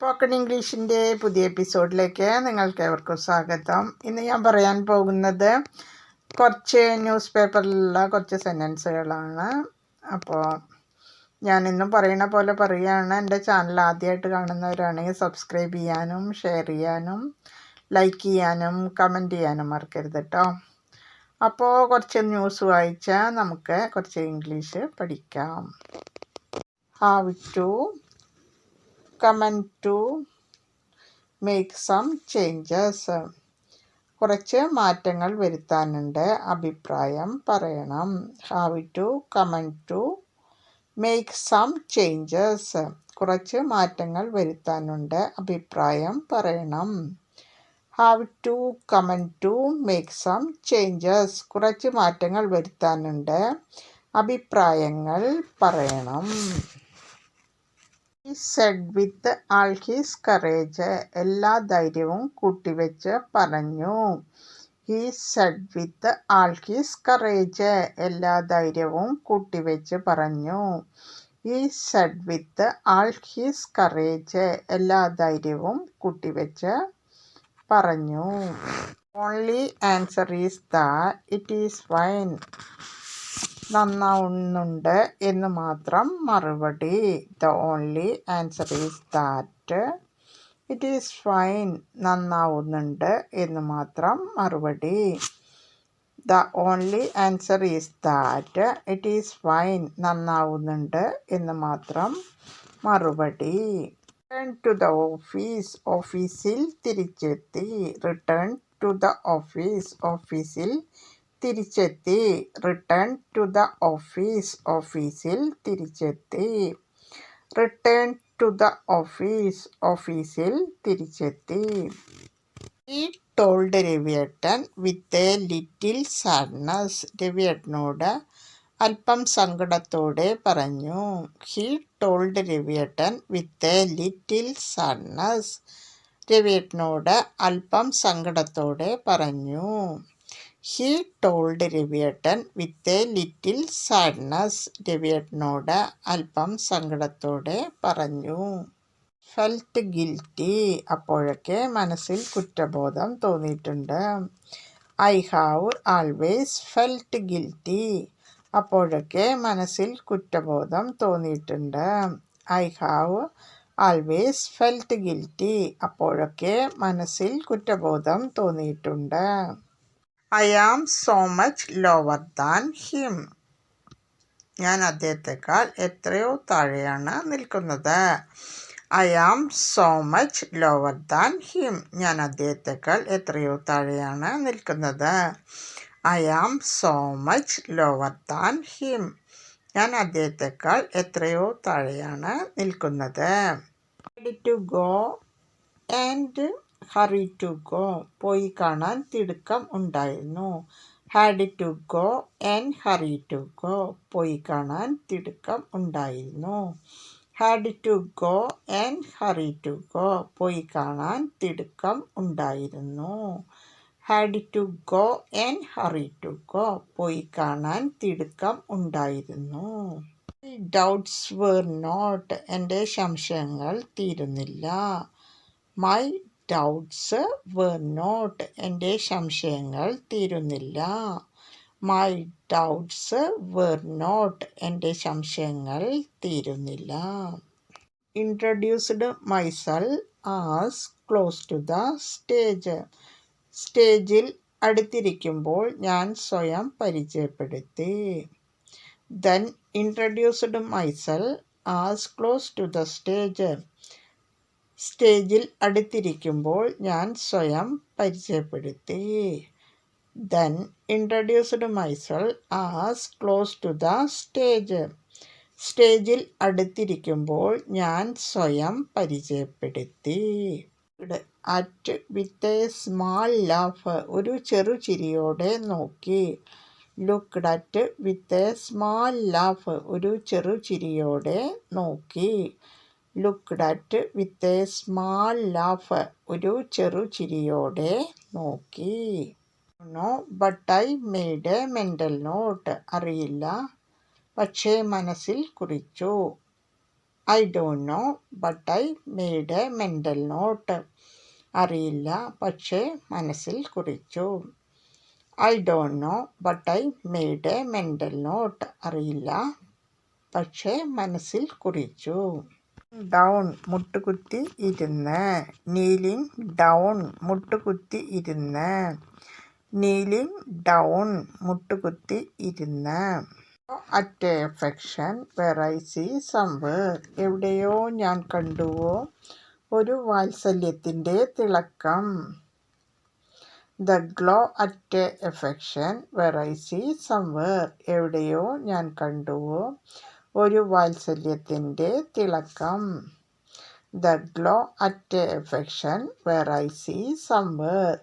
Spoken ഇംഗ്ലീഷിന്റെ പുതിയ എപ്പിസോഡിലേക്ക് നിങ്ങൾക്ക് ഏവർക്കും സ്വാഗതം. ഇന്ന് ഞാൻ പറയാൻ പോകുന്നത് കുറച്ച് ന്യൂസ് പേപ്പറിലുള്ള കുറച്ച് സെന്റൻസുകളാണ് അപ്പോൾ ഞാൻ പറയുന്ന പോലെ പറയുകയാണ് എന്റെ ചാനൽ ആദ്യമായിട്ട് കാണുന്നവരാണെങ്കിൽ സബ്സ്ക്രൈബ് ചെയ്യാനും ഷെയർ ചെയ്യാനും ലൈക്ക് ചെയ്യാനും കമന്റ് ചെയ്യാനും മറക്കരുത് കേട്ടോ. അപ്പോൾ കുറച്ച് ന്യൂസ് വായിച്ചാൽ നമുക്ക് കുറച്ച് ഇംഗ്ലീഷ് പഠിക്കാം. Have to comment to make some changes കുറച്ച് മാറ്റങ്ങൾ വരുത്താനുണ്ട് അഭിപ്രായം പറയണം. Have to comment to make some changes കുറച്ച് മാറ്റങ്ങൾ വരുത്താനുണ്ട് അഭിപ്രായം പറയണം. Have to comment to make some changes കുറച്ച് മാറ്റങ്ങൾ വരുത്താനുണ്ട് അഭിപ്രായങ്ങൾ പറയണം. He said with all his courage എല്ലാ ധൈര്യവും കൂട്ടിവെച്ച് പറഞ്ഞു. He said with all his courage എല്ലാ ധൈര്യവും കൂട്ടിവെച്ച് പറഞ്ഞു. He said with all his courage എല്ലാ ധൈര്യവും കൂട്ടിവെച്ച് പറഞ്ഞു. Only answer is the it is fine നന്നാവുന്നുണ്ട് എന്ന് മാത്രം മറുപടി. The only answer is that it is fine നന്നാവുന്നുണ്ട് എന്ന് മാത്രം മറുപടി. The only answer is that it is fine നന്നാവുന്നുണ്ട് എന്ന് മാത്രം മറുപടി. റിട്ടേൺ ടു ദ ഓഫീസ് ഓഫീസിൽ തിരിച്ചെത്തി. റിട്ടേൺ ടു ദ ഓഫീസ് ഓഫീസിൽ തിരിച്ചെത്തി. റിട്ടേൺ ടു ദ ഓഫീസ് ഓഫീസിൽ തിരിച്ചെത്തി. റിട്ടേൺ ടു ദ ഓഫീസ് ഓഫീസിൽ തിരിച്ചെത്തി. ഈ ടോൾഡ് രവിയേട്ടൻ വിത്ത് എ ലിറ്റിൽ സാഡ്നസ് രവിയേട്ടനോട് അല്പം സങ്കടത്തോടെ പറഞ്ഞു. ഹി ടോൾഡ് രവിയേട്ടൻ വിത്ത് എ ലിറ്റിൽ സാഡ്നസ് രവിയേട്ടനോട് അല്പം സങ്കടത്തോടെ പറഞ്ഞു. ഹി ടോൾഡ് രവിയേട്ടൻ വിത്ത് എ ലിറ്റിൽ സാഡ്നസ് രവിയേട്ടനോട് അല്പം സങ്കടത്തോടെ പറഞ്ഞു. ഫെൽറ്റ് ഗിൽറ്റി അപ്പോഴൊക്കെ മനസ്സിൽ കുറ്റബോധം തോന്നിയിട്ടുണ്ട്. I have always felt guilty അപ്പോഴൊക്കെ മനസ്സിൽ കുറ്റബോധം തോന്നിയിട്ടുണ്ട്. I have always felt guilty അപ്പോഴൊക്കെ മനസ്സിൽ കുറ്റബോധം തോന്നിയിട്ടുണ്ട്. I am so much lower than him ഞാൻ അദ്ദേഹത്തെക്കാൾ എത്രയോ താഴെയാണ് നിൽക്കുന്നത്. I am so much lower than him ഞാൻ അദ്ദേഹത്തെക്കാൾ എത്രയോ താഴെയാണ് നിൽക്കുന്നത്. I am so much lower than him ഞാൻ അദ്ദേഹത്തെക്കാൾ എത്രയോ താഴെയാണ് നിൽക്കുന്നത്. To go and hurry to go പോയി കാണാൻ തിടുക്കം ഉണ്ടായിരുന്നു. Had to go and hurry to go പോയി കാണാൻ തിടുക്കം ഉണ്ടായിരുന്നു. Had to go and hurry to go പോയി കാണാൻ തിടുക്കം ഉണ്ടായിരുന്നു. Had to go and hurry to go പോയി കാണാൻ തിടുക്കം ഉണ്ടായിരുന്നു. ഡൗട്ട്സ് വേർ നോട്ട് എന്റെ സംശയങ്ങൾ തീരുന്നില്ല. മൈ ഡൗട്ട്സ് വേർ നോട്ട് എന്റെ സംശയങ്ങൾ തീരുന്നില്ല. മൈ ഡൗട്ട്സ് വേർ നോട്ട് എന്റെ സംശയങ്ങൾ തീരുന്നില്ല. Introduced myself as close to the stage സ്റ്റേജിൽ അടുത്തിരിക്കുമ്പോൾ ഞാൻ സ്വയം പരിചയപ്പെടുത്തി. Then introduced myself as close to the stage സ്റ്റേജിൽ അടുത്തിരിക്കുമ്പോൾ ഞാൻ സ്വയം പരിചയപ്പെടുത്തി. Then introduced myself as close to the stage സ്റ്റേജിൽ അടുത്തിരിക്കുമ്പോൾ ഞാൻ സ്വയം പരിചയപ്പെടുത്തി. At with a small laugh ഒരു ചെറു ചിരിയോടെ നോക്കി. Look at with a small laugh ഒരു ചെറു ചിരിയോടെ നോക്കി. Looked at with a small laugh ഒരു ചെറു ചിരിയോടെ നോക്കി. No but I made a mental note അറിയില്ല. പക്ഷേ മനസ്സിൽ കുറിച്ചു. I don't know but I made a mental note അറിയില്ല പക്ഷേ മനസ്സിൽ കുറിച്ചു. I don't know but I made a mental note അറിയില്ല പക്ഷേ മനസ്സിൽ കുറിച്ചു. ഡൗൺ മുട്ടുകുത്തി ഇരുന്ന്. നീലിംഗ് ഡൗൺ മുട്ടുകുത്തി ഇരുന്ന്. നീലിംഗ് ഡൗൺ മുട്ടുകുത്തി ഇരുന്ന്. അറ്റ് എഫെക്ഷൻ വെറൈസി സംവേർ എവിടെയോ ഞാൻ കണ്ടുവോ ഒരു വാത്സല്യത്തിന്റെ തിളക്കം. The glow at affection where I see somewhere എവിടെയോ ഞാൻ കണ്ടുവോ ഒരു വാത്സല്യത്തിന്റെ തിളക്കം. The glow at affection where I see somewhere.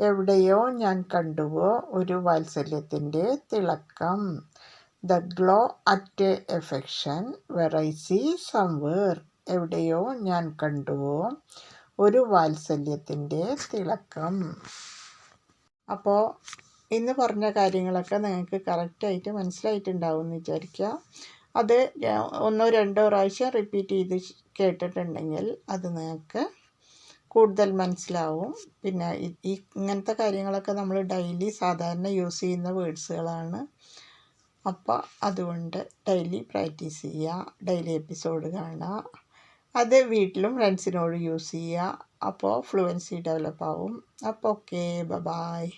എവിടെയോ ഞാൻ കണ്ടുവോ ഒരു വാത്സല്യത്തിന്റെ തിളക്കം. The glow at affection where I see somewhere. എവിടെയോ ഞാൻ കണ്ടുവോ ഒരു വാത്സല്യത്തിന്റെ തിളക്കം. അപ്പോൾ ഇന്ന് പറഞ്ഞ കാര്യങ്ങളൊക്കെ നിങ്ങൾക്ക് കറക്റ്റായിട്ട് മനസ്സിലായിട്ടുണ്ടാവും എന്ന് വിചാരിക്കുക. അത് ഒന്നോ രണ്ടോ പ്രാവശ്യം റിപ്പീറ്റ് ചെയ്ത് കേട്ടിട്ടുണ്ടെങ്കിൽ അത് നിങ്ങൾക്ക് കൂടുതൽ മനസ്സിലാവും. പിന്നെ ഈ ഇങ്ങനത്തെ കാര്യങ്ങളൊക്കെ നമ്മൾ ഡെയിലി സാധാരണ യൂസ് ചെയ്യുന്ന വേർഡ്സുകളാണ് അപ്പോൾ അതുകൊണ്ട് ഡെയിലി പ്രാക്ടീസ് ചെയ്യുക ഡെയിലി എപ്പിസോഡ് കാണുക. അത് വീട്ടിലും ഫ്രണ്ട്സിനോട് യൂസ് ചെയ്യുക. അപ്പോൾ ഫ്ലുവൻസി ഡെവലപ്പ് ആവും. അപ്പോൾ ഓക്കെ ബ ബായ്